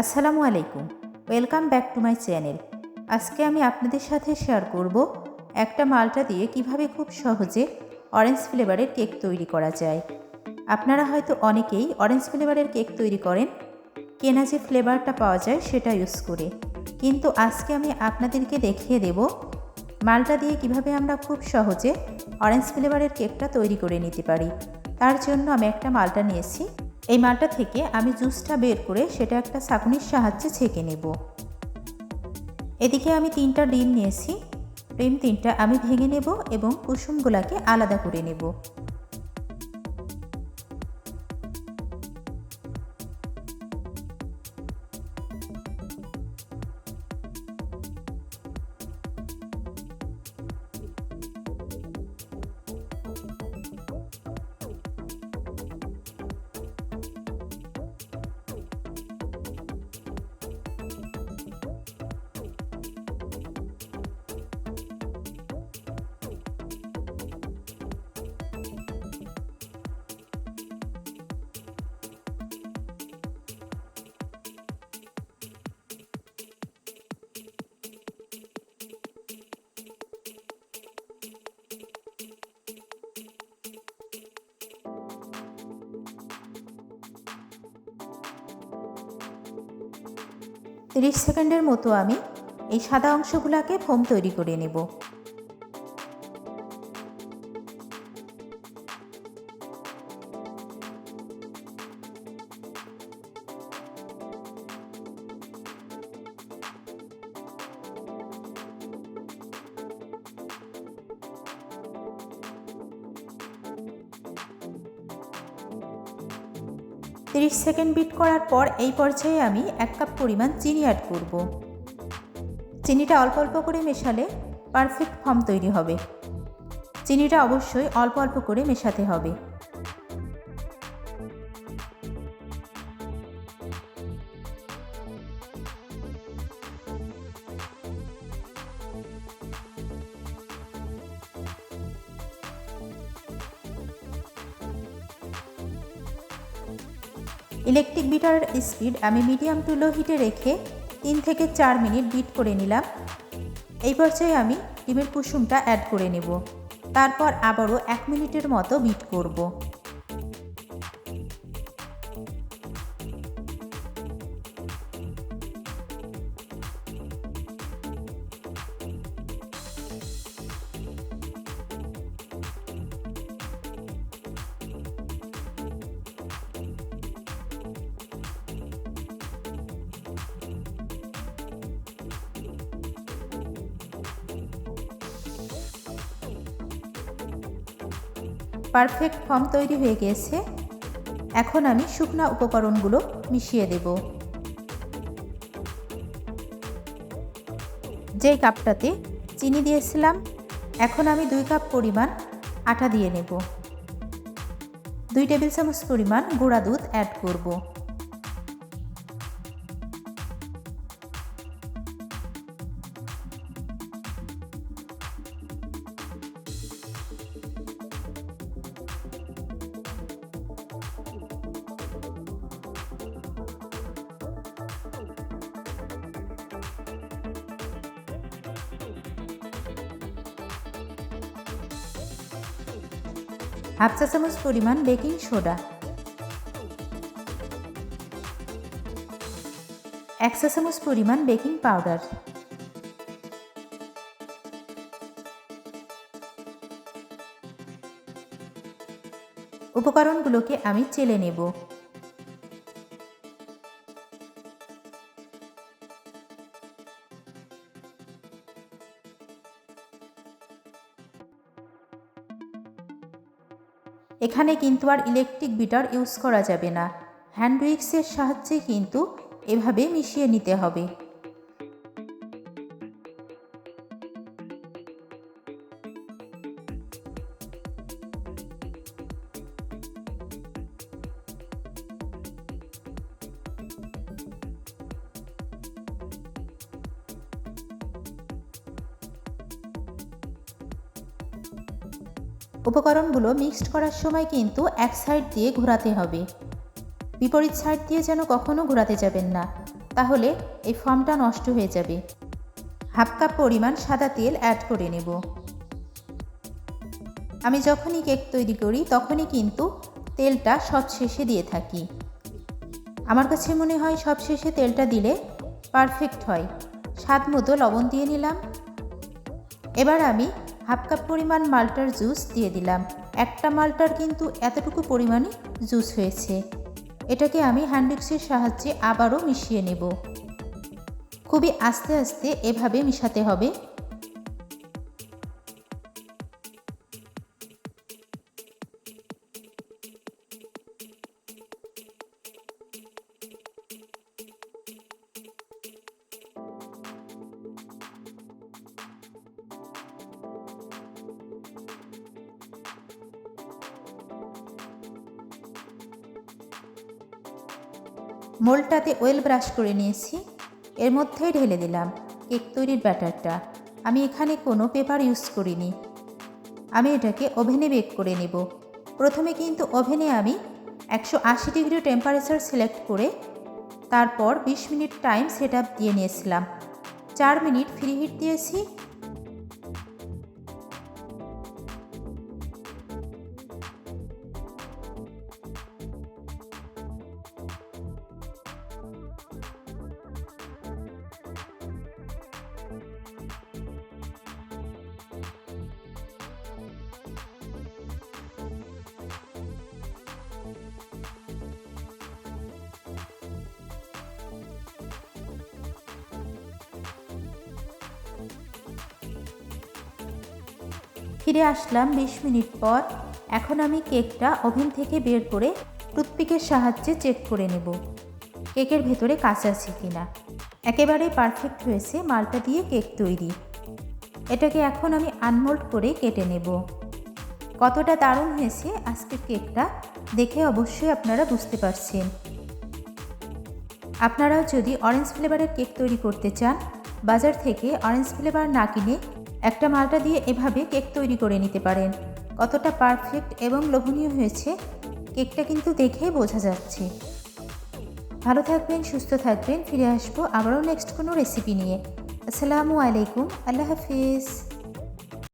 আসসালামু আলাইকুম। Welcome back to my channel আজকে আমি আপনাদের সাথে শেয়ার করব একটা মালটা দিয়ে কীভাবে খুব সহজে অরেঞ্জ ফ্লেভারের কেক তৈরি করা যায়। আপনারা হয়তো অনেকেই অরেঞ্জ ফ্লেভারের কেক তৈরি করেন, কেনা যে ফ্লেভারটা পাওয়া যায় সেটা ইউজ করে। কিন্তু আজকে আমি আপনাদেরকে দেখিয়ে দেব মালটা দিয়ে কীভাবে আমরা খুব সহজে অরেঞ্জ ফ্লেভারের কেকটা তৈরি করে নিতে পারি। তার জন্য আমি একটা মালটা নিয়েছি। এই মালটা থেকে আমি জুসটা বের করে সেটা একটা ছাঁকুনির সাহায্যে ছেঁকে নেব। এদিকে আমি তিনটা ডিম নিয়েছি। ডিম তিনটা আমি ভেঙে নেব এবং কুসুমগুলাকে আলাদা করে নেব। তিরিশ সেকেন্ডের মতো আমি এই সাদা অংশগুলোকে ফোম তৈরি করে নেব। তিরিশ সেকেন্ড বিট করার পর এই পর্যায়ে আমি এক কাপ পরিমাণ চিনি অ্যাড করব। চিনিটা অল্প অল্প করে মেশালে পারফেক্ট ফর্ম তৈরি হবে। চিনিটা অবশ্যই অল্প অল্প করে মেশাতে হবে। ইলেকট্রিক বিটারের স্পিড আমি মিডিয়াম টু লো হিটে রেখে তিন থেকে চার মিনিট বিট করে নিলাম। এই পর্যায়ে আমি ডিমের কুসুমটা অ্যাড করে নেব। তারপর আবারও এক মিনিটের মতো বিট করব। পারফেক্ট ফর্ম তৈরি হয়ে গিয়েছে। এখন আমি শুকনো উপকরণগুলো মিশিয়ে দেব। যেই কাপটাতে চিনি দিয়েছিলাম, এখন আমি দুই কাপ পরিমাণ আটা দিয়ে নেব। দুই টেবিল চামচ পরিমাণ গুঁড়া দুধ অ্যাড করব। হাফ চা চামচ পরিমাণ বেকিং সোডা। এক চা চামচ পরিমাণ বেকিং পাউডার। উপকরণগুলোকে আমি চেলে নেব। এখানে কিন্তু আর ইলেকট্রিক বিটার ইউজ করা যাবে না। হ্যান্ড উইক্সের সাহায্যে কিন্তু এভাবে মিশিয়ে নিতে হবে। উপকরণগুলো মিক্সড করার সময় কিন্তু এক সাইড দিয়ে ঘোরাতে হবে। বিপরীত সাইড দিয়ে যেন কখনো ঘোরাতে যাবেন না, তাহলে এই ফর্মটা নষ্ট হয়ে যাবে। হাফ কাপ পরিমাণ সাদা তেল অ্যাড করে নেব। আমি যখনই কেক তৈরি করি, তখনই কিন্তু তেলটা সব শেষে দিয়ে থাকি। আমার কাছে মনে হয় সব শেষে তেলটা দিলে পারফেক্ট হয়। স্বাদ মতো লবণ দিয়ে নিলাম। এবার আমি হাফ কাপ পরিমাণ মালটার জুস দিয়ে দিলাম। একটা মালটার কিন্তু এতটুকু পরিমাণে জুস হয়েছে। এটাকে আমি হ্যান্ডিক্সের সাহায্যে আবারও মিশিয়ে নেব। খুবই আস্তে আস্তে এভাবে মিশাতে হবে। মোলটাতে ওয়েল ব্রাশ করে নিয়েছি। এর মধ্যেই ঢেলে দিলাম কেক তৈরির ব্যাটারটা। আমি এখানে কোনো পেপার ইউজ করিনি। আমি এটাকে ওভেনে বেক করে নেব। প্রথমে কিন্তু ওভেনে আমি একশো আশি ডিগ্রি টেম্পারেচার সিলেক্ট করে তারপর বিশ মিনিট টাইম সেট দিয়ে নিয়েছিলাম। চার মিনিট ফ্রি হিট দিয়েছি। ফিরে আসলাম বিশ মিনিট পর। এখন আমি কেকটা ওভেন থেকে বের করে টুথপিকের সাহায্যে চেক করে নেব, কেকের ভেতরে কাঁচা আছে কিনা। একেবারে পারফেক্ট হয়েছে মালটা দিয়ে কেক তৈরি। এটাকে এখন আমি আনমোল্ড করে কেটে নেব। কতটা দারুণ হয়েছে আজকের কেকটা, দেখে অবশ্যই আপনারা বুঝতে পারছেন। আপনারাও যদি অরেঞ্জ ফ্লেভারের কেক তৈরি করতে চান, বাজার থেকে অরেঞ্জ ফ্লেভার না কিনে একটা মালটা দিয়ে এভাবে কেক তৈরি করে নিতে পারেন। কতটা পারফেক্ট এবং লোভনীয় হয়েছে, কেকটা কিন্তু দেখেই বোঝা যাচ্ছে। ভালো থাকবেন, সুস্থ থাকবেন, ফিরে আসব আবারও নেক্সট কোনো রেসিপি নিয়ে। আসসালামু আলাইকুম, আল্লাহ হাফিজ।